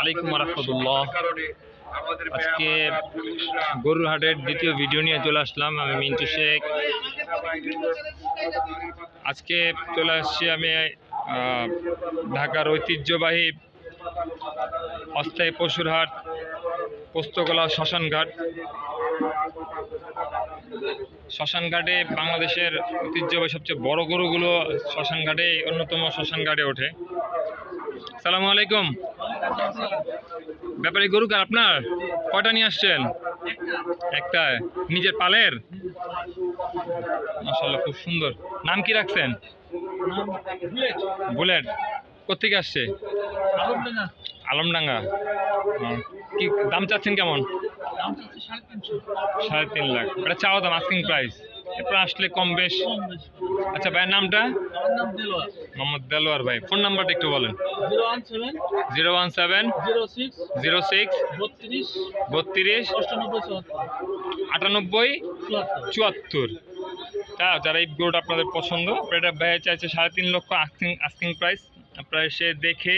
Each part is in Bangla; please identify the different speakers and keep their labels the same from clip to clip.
Speaker 1: আলাইকুম রহমতুল্লাহ আজকে
Speaker 2: মেহমানরা পুলিশরা
Speaker 1: গরুর হাটের দ্বিতীয় ভিডিও নিয়ে চলে আসলাম আমি মিন্টু শেখ। আজকে চলে আসছি আমি ঢাকার ঐতিহ্যবাহী অস্থায়ী পশুর হাট পোস্তকলা শ্মশানঘাট। শ্মশানঘাটে বাংলাদেশের ঐতিহ্যবাহী সবচেয়ে বড় গরুগুলো শ্মশানঘাটে অন্যতম শ্মশানঘাটে ওঠে। সালামু আলাইকুম। ব্যাপারে গরু কার আপনার? কয়টা নিয়ে আসছেন? একটা নিজের পালের? মাশাল্লাহ খুব সুন্দর। নাম কি রাখছেন? বুলেট। কোথেকে আসছে? আলমডাঙ্গা। কি দাম চাচ্ছেন কেমন? সাড়ে তিন লাখ। এটা চাওয়া দাম আস্কিং প্রাইস এরপর আসলে কম বেশ। আচ্ছা ভাইয়ের নামটা? মোহাম্মদ দেলোয়ার ভাই ফোন নাম্বারটা একটু বলেন।
Speaker 3: Zero one seven
Speaker 1: zero
Speaker 3: six বত্রিশ
Speaker 1: আটানব্বই
Speaker 3: চুয়াত্তর।
Speaker 1: তা যারা এই গরুটা আপনাদের পছন্দ এটা ব্যয় চাইছে সাড়ে তিন লক্ষ আস্কিং আস্কিং প্রাইস আপনারা এসে দেখে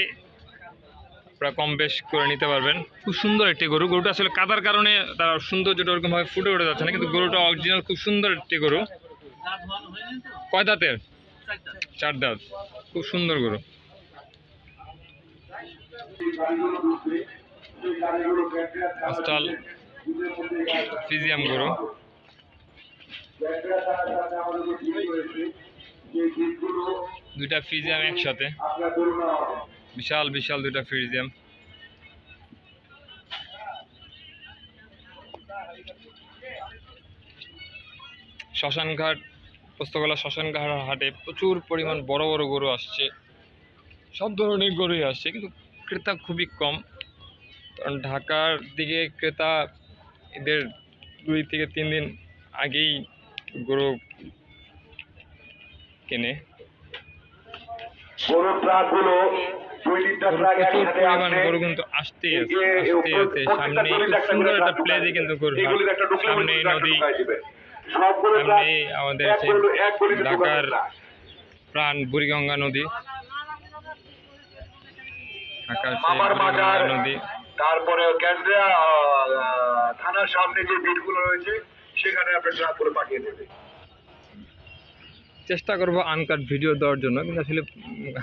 Speaker 1: আপনারা কম বেশ করে নিতে পারবেন। খুব সুন্দর একটি গরু। গরুটা আসলে কাদার কারণে তার সৌন্দর্যটা ওরকমভাবে ফুটে উঠে যাচ্ছে না, কিন্তু গরুটা অরিজিনাল খুব সুন্দর একটি গরু। কয় দাঁতের? চার দাঁত। খুব সুন্দর গরু। ফিজিয়াম গরু। দুইটা ফিজিয়াম একসাথে। বিশাল বিশাল দুইটা ফিজিয়াম শ্মশানঘাট পোস্তকলা শ্মশানঘাট হাটে প্রচুর পরিমাণ বড় বড় গরু আসছে। সব ধরনের গরুই আসছে, কিন্তু ক্রেতা খুবই কম। কারণ ঢাকার দিকে ক্রেতা এদের দুই থেকে তিন দিন আগেই গরু কেনে।
Speaker 2: গরুর ট্রাকগুলো
Speaker 1: প্রচুর পরিমাণ গরু কিন্তু সামনে সুন্দর একটা কিন্তু গরু সামনে নদী সামনে আমাদের ঢাকার প্রাণ বুড়িগঙ্গা নদী। নদী।
Speaker 2: তারপরে ক্যান্দ্রিয়া থানার সামনে যে বিটগুলো রয়েছে সেখানে আপনি ট্রাকগুলো পাঠিয়ে দেবে।
Speaker 1: চেষ্টা করব আনকাট ভিডিও দেওয়ার জন্য, কিন্তু আসলে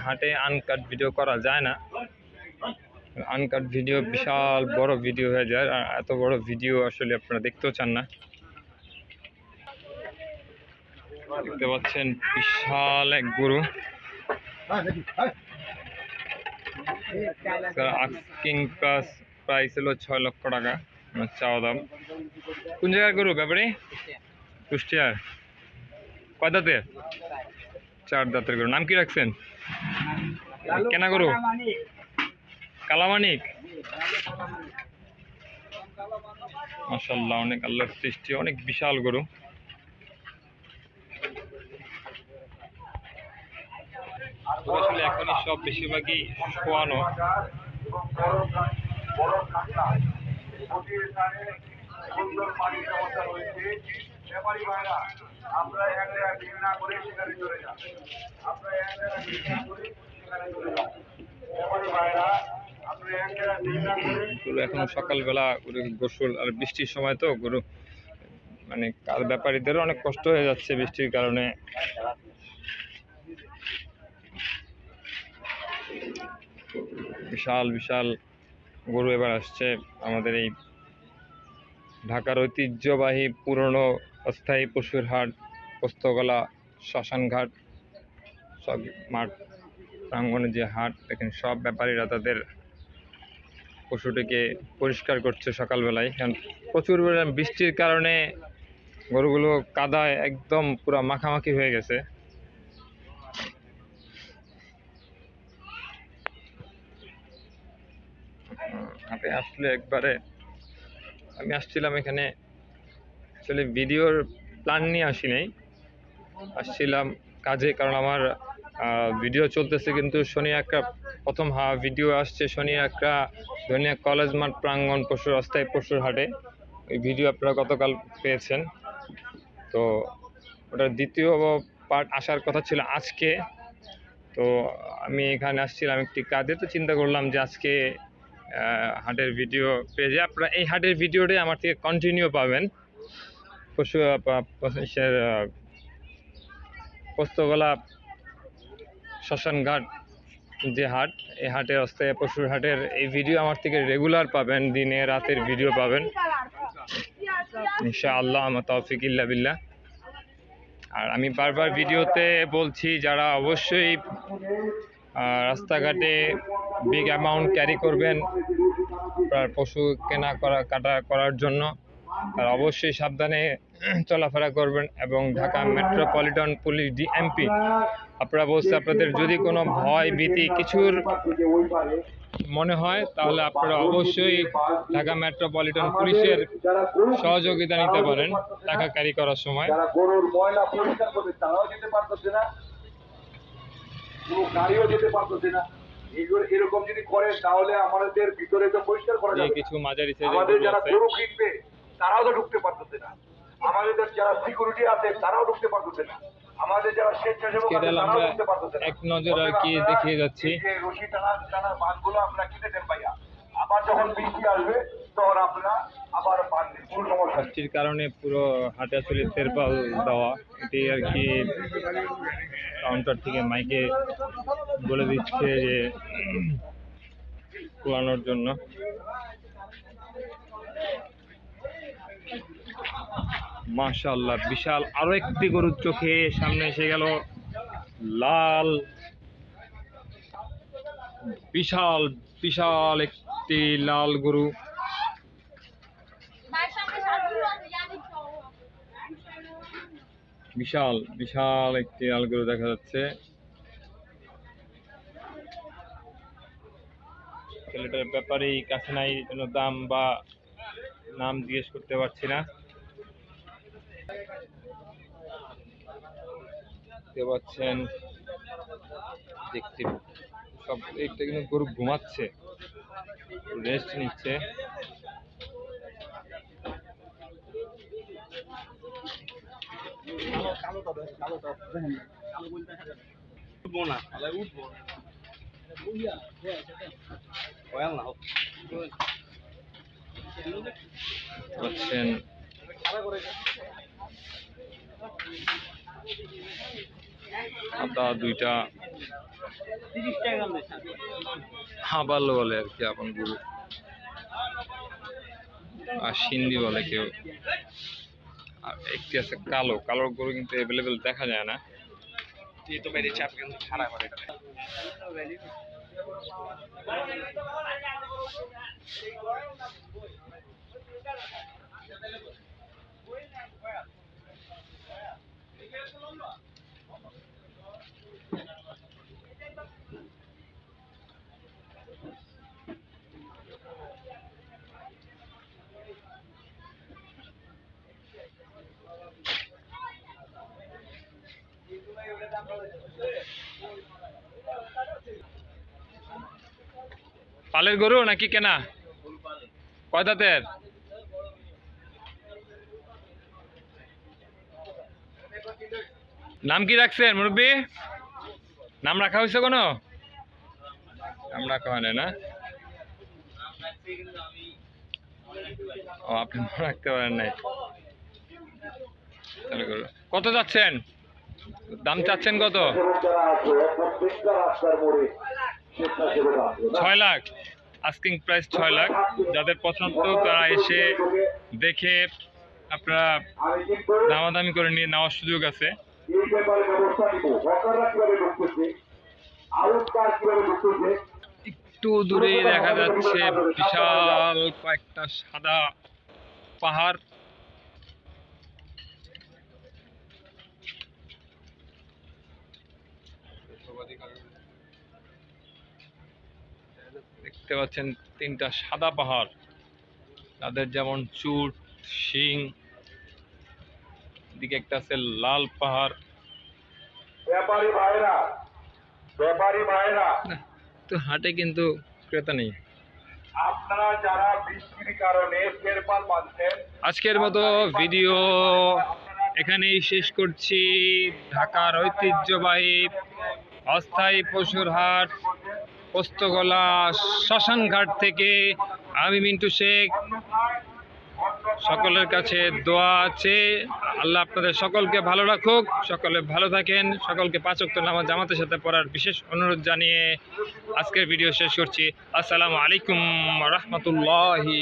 Speaker 1: হাটে আনকাট ভিডিও করা যায় না। আনকাট ভিডিও বিশাল বড় ভিডিও হয়ে যায়, আর এত বড় ভিডিও আসলে আপনারা দেখতেও চান না। দেখতে পাচ্ছেন বিশাল এক গরু। আস্কিং প্রাইস প্রাইস হলো ছয় লক্ষ টাকা আমার চাওয়া দাম। কোন জায়গার গরু ব্যাপারে? কুষ্টিয়ার। কয় চার দাঁতের গরু। নাম কি রাখছেন? কেনা গরু? কালামানিক? মাসাল্লাহ অনেক আল্লাহর সৃষ্টি, অনেক বিশাল গরু। আসলে এখনই সব বেশিরভাগই
Speaker 2: স্থানে সুন্দর পানির ব্যবস্থা রয়েছে। ব্যাপারী
Speaker 1: গরু এখন সকালবেলা গরু, গোসল আর বৃষ্টির সময় তো গরু মানে কার ব্যাপারীদেরও অনেক কষ্ট হয়ে যাচ্ছে বৃষ্টির কারণে। বিশাল বিশাল গরু এবার আসছে। আমাদের এই ঢাকার ঐতিহ্যবাহী পুরনো অস্থায়ী পশুর হাট পোস্তগলা, শ্মশানঘাট, সব মাঠ, প্রাঙ্গণে যে হাট, দেখেন সব ব্যাপারীরা তাদের পশুটিকে পরিষ্কার করছে সকালবেলায়। কারণ প্রচুর বৃষ্টির কারণে গরুগুলো কাদায় একদম পুরো মাখামাখি হয়ে গেছে। হাটে আসলে একবারে আমি আসছিলাম এখানে আসলে ভিডিওর প্ল্যান নিয়ে আসি নাই। আসছিলাম কাজে কারণ আমার ভিডিও চলতেছে কিন্তু শনি একটা প্রথম হা ভিডিও আসছে শনি একটা ধনিয়া কলেজ মাঠ প্রাঙ্গণ পশুর অস্থায়ী পশুর হাটে। ওই ভিডিও আপনারা গতকাল পেয়েছেন। তো ওটার দ্বিতীয় পার্ট আসার কথা ছিল আজকে। তো আমি এখানে আসছিলাম একটি কাজে তো চিন্তা করলাম যে আজকে হাটের ভিডিও পেয়ে পেজে আপনারা এই হাটের ভিডিওটাই আমার থেকে কন্টিনিউ পাবেন। পশু পোস্তগোলা শ্মশানঘাট যে হাট, এই হাটে অস্থায়ী পশুর হাটের এই ভিডিও আমার থেকে রেগুলার পাবেন, দিনে, রাতের ভিডিও পাবেন। ইনশাআল্লাহ, আমার তৌফিক ইল্লা বিল্লাহ। আর আমি বারবার ভিডিওতে বলছি, যারা অবশ্যই রাস্তাঘাটে বিগ অ্যামাউন্ট ক্যারি করবেন পশু কেনা করা, কাটা করার জন্য। তারা অবশ্যই সাবধানে চলাফেরা করবেন এবং ঢাকা মেট্রোপলিটন পুলিশ ডিএমপি আপনারা বলছে আপনাদের যদি কোনো ভয় ভীতি কিছুর মনে হয় তাহলে আপনারা অবশ্যই ঢাকা মেট্রোপলিটন পুলিশের সহযোগিতা নিতে পারেন টাকা ক্যারি করার সময়।
Speaker 2: গাড়িও যেতে পারতেছে না। এরকম যদি করে তাহলে আমাদের ভিতরে তো পরিষ্কার করা যাবে
Speaker 1: কিছু মাঝারি
Speaker 2: আমাদের যারা গরু কিনবে তারাও তো ঢুকতে পারতেছে না। আমাদের যারা সিকিউরিটি আছে তারাও ঢুকতে পারতেছে না। আমাদের যারা স্বেচ্ছাসেবক আছে তারাও ঢুকতে পারতেছে না।
Speaker 1: এক নজর আর কি দেখিয়ে যাচ্ছি।
Speaker 2: যে রশি টানা টানার বাঁধগুলো আমরা কিনে দেন ভাইয়া। আবার যখন বৃষ্টি আসবে তখন আপনারা আবার
Speaker 1: বৃষ্টির কারণে পুরো হাটে আসলে তেরপাল দেওয়া এটি আর কি কাউন্টার থেকে মাইকে বলে দিচ্ছে যে খোলানোর জন্য। মাশাআল্লাহ, বিশাল আরও একটি গরুর চোখে সামনে এসে গেল লাল, বিশাল বিশাল একটি লাল গরু. বিশাল বিশাল একটি লাল গরু দেখা যাচ্ছে ছেলেটার ব্যাপারেই কাছে নাই জন্য দাম বা নাম জিজ্ঞেস করতে পারছি না দেখতে পাচ্ছেন দেখতে সব একটা কিন্তু গরু ঘুমাচ্ছে। রেস্ট নিচ্ছে।
Speaker 3: উঠবো না উঠবো।
Speaker 1: আদা দুইটা হাবাল বলে আর কি, আপন গরু। আর সিন্ধি বলে কেউ। আর একটি আছে কালো। কালো গরু কিন্তু অ্যাভেলেবেল দেখা যায় না।
Speaker 3: করে
Speaker 1: পালের গরু নাকি কেনা? কয় দাঁতের? নাম কি রাখছেন, মুরব্বী? নাম রাখা হয়েছে কোনো? নাম রাখা হয় না? ও, আপনি রাখতে পারেন নাই। কত যাচ্ছেন? দাম চাচ্ছেন কত? ছয় লাখ। আস্কিং প্রাইস ছয় লাখ। যাদের পছন্দ, তারা এসে দেখে আপনারা দামাদামি করে নিয়ে নেওয়ার সুযোগ আছে।
Speaker 2: ব্যাপারে ব্যবস্থা নিব? হকাররা কীভাবে ঢুকতেছে আউট কীভাবে ঢুকতেছে
Speaker 1: একটু দূরেই দেখা যাচ্ছে বিশাল কয়েকটা সাদা পাহাড়। দেখতে পাচ্ছেন তিনটা সাদা পাহাড়। তাদের যেমন চুট শিং। দিকে একটা আছে লাল পাহাড়।
Speaker 2: ব্যাপারী ভাইরা ব্যাপারী ভাইরা
Speaker 1: তো হাটে কিন্তু ক্রেতা নেই।
Speaker 2: আপনারা যারা বৃষ্টির কারণে তেরপাল বাঁধছেন
Speaker 1: আজকের মতো ভিডিও এখানেই শেষ করছি। ঢাকার ঐতিহ্যবাহী অস্থায়ী পশুর হাট পোস্তগোলা শ্মশানঘাট থেকে আমি মিন্টু শেখ। সকলের কাছে দোয়া আছে। আল্লাহ আপনাদের সকলকে ভালো রাখুক। সকলে ভালো থাকেন। সকলকে পাঁচ ওয়াক্ত নামাজ জামাতের সাথে পড়ার বিশেষ অনুরোধ জানিয়ে আজকের ভিডিও শেষ করছি। আসসালামু আলাইকুম রহমতুল্লাহি